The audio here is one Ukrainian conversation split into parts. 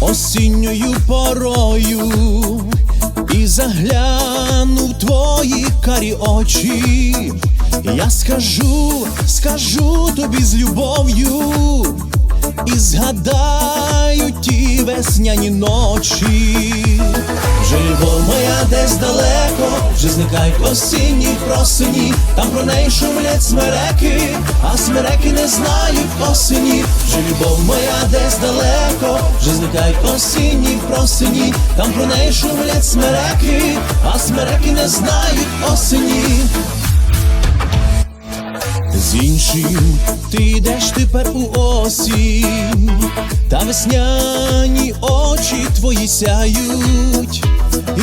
осінньою порою і загляну в твої карі очі. Я скажу, скажу тобі з любов'ю, і згадаю ті весняні ночі. Вже любов моя десь далеко, вже зникають осінні просині, там про неї шумлять смереки, а смереки не знають осені. Вже любов моя десь далеко, вже зникають осінні просині, там про неї шумлять смереки, а смереки не знають осені. З іншим ти йдеш тепер у осінь, та весняні очі твої сяють,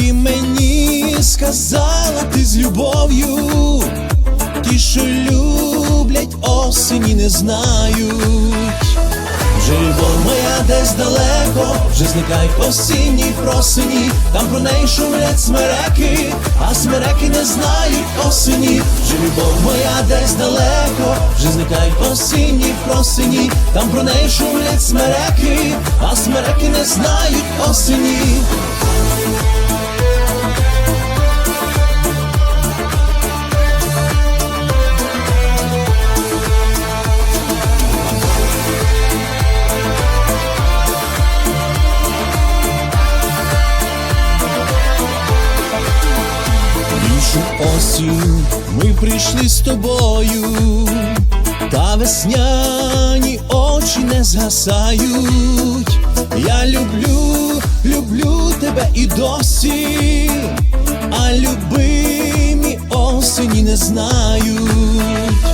і мені сказала ти з любов'ю, ті, що люблять осені, не знають. Любов моя десь далеко, вже зникають осінні просині, там про неї шумлять смереки, а смереки не знають осені. Живо моя десь далеко, вже зникай по осінні просині, там про неї шумлять смереки, а смереки не знають осені. Осінь ми прийшли з тобою, та весняні очі не згасають. Я люблю, люблю тебе і досі, а любимі осені не знають.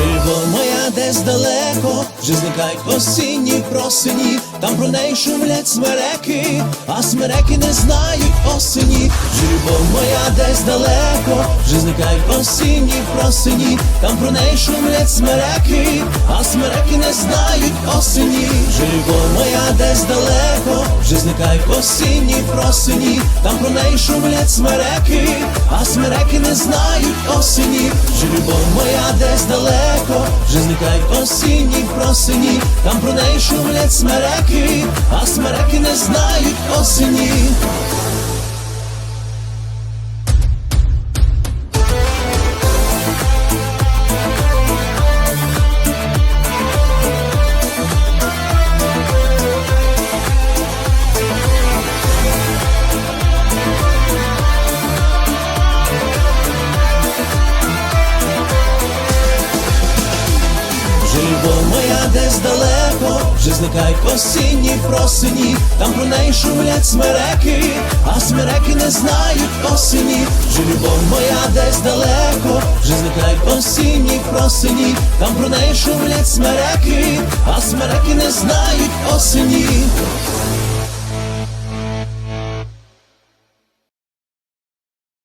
Любов моя десь далеко, вже зникають осінні просині, там про неї шумлять смереки, а смереки не знають осені. Вже моя десь далеко, вже зникають осінні просині, там про неї шумлять смереки, а смереки не знають осені. Вже моя десь далеко, вже зникають осінні просині, там про неї шумлять смереки, а смереки не знають осені. Вже моя десь далеко, вже зникають осінні просині, там про неї шумлять смереки, а смереки не знають осені. Десь далеко, вже зникають осінні просині, там про неї шумлять смереки, а смереки не знають осені. Вже любов моя десь далеко, вже зникають осінні просині, там про неї шумлять смереки, а смереки не знають осені.